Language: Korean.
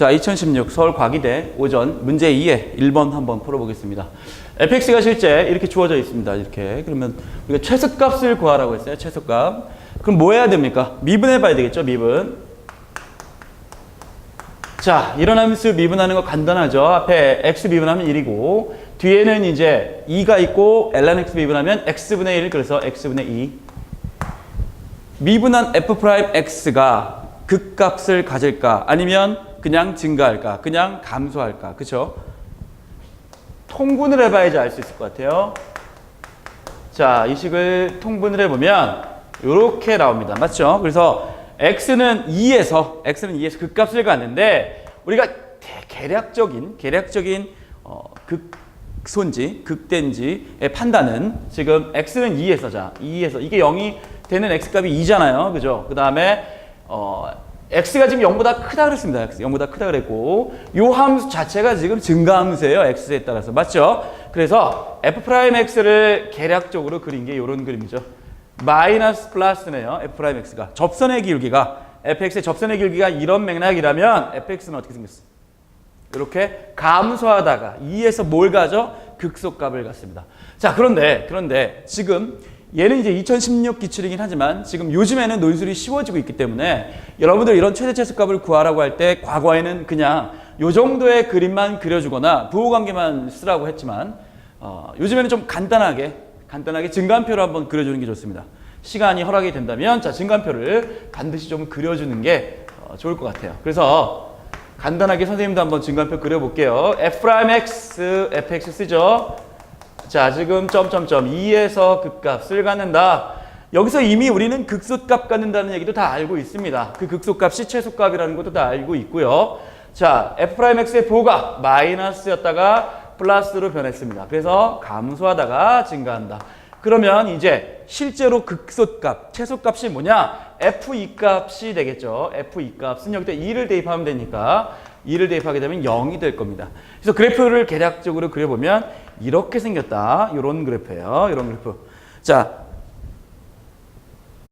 자, 2016 서울 과기대 오전 문제 2에 1번 한번 풀어보겠습니다. fx가 실제 이렇게 주어져 있습니다. 이렇게. 그러면 우리가 최소값을 구하라고 했어요. 최소값. 그럼 뭐 해야 됩니까? 미분해 봐야 되겠죠. 미분. 자, 일어나면서 미분하는 거 간단하죠. 앞에 x 미분하면 1이고 뒤에는 이제 2가 있고 ln x 미분하면 x분의 1 그래서 x분의 2 미분한 f 프라임 x가 극값을 가질까 아니면 그냥 증가할까? 그냥 감소할까? 그쵸? 통분을 해봐야지 알 수 있을 것 같아요. 자 이 식을 통분을 해보면 이렇게 나옵니다. 맞죠? 그래서 x는 2에서 x는 2에서 극값을 갖는데 우리가 대- 계략적인 계략적인 어, 극손지 극대인지의 판단은 지금 x는 2에서 자 2에서. 이게 0이 되는 x값이 2잖아요. 그죠? 그 다음에 어, x가 지금 0보다 크다 그랬습니다. x 0보다 크다 그랬고 요 함수 자체가 지금 증가함수예요. x에 따라서. 맞죠? 그래서 f 프라임 x를 계략적으로 그린 게 이런 그림이죠. 마이너스 플러스네요. f 프라임 x가 접선의 기울기가 fx의 접선의 기울기가 이런 맥락이라면 fx는 어떻게 생겼어? 이렇게 감소하다가 2에서 뭘 가죠? 극소값을 갖습니다. 자, 그런데 그런데 지금 얘는 이제 2016 기출이긴 하지만 지금 요즘에는 논술이 쉬워지고 있기 때문에 여러분들 이런 최대 최소값을 구하라고 할 때 과거에는 그냥 요 정도의 그림만 그려주거나 부호관계만 쓰라고 했지만 어, 요즘에는 좀 간단하게 간단하게 증간표를 한번 그려주는 게 좋습니다. 시간이 허락이 된다면 자 증간표를 반드시 좀 그려주는 게 어, 좋을 것 같아요. 그래서 간단하게 선생님도 한번 증간표 그려볼게요. f'x, fx 쓰죠. 자, 지금 점점점 2에서 극값을 갖는다. 여기서 이미 우리는 극소값 갖는다는 얘기도 다 알고 있습니다. 그 극소값이 최소값이라는 것도 다 알고 있고요. 자, f'x의 부호가 마이너스였다가 플러스로 변했습니다. 그래서 감소하다가 증가한다. 그러면 이제 실제로 극소값, 최소값이 뭐냐? f2 값이 되겠죠. f2 값은 여기다 2를 대입하면 되니까 2를 대입하게 되면 0이 될 겁니다. 그래서 그래프를 계략적으로 그려보면 이렇게 생겼다. 이런 그래프예요. 이런 그래프. 자,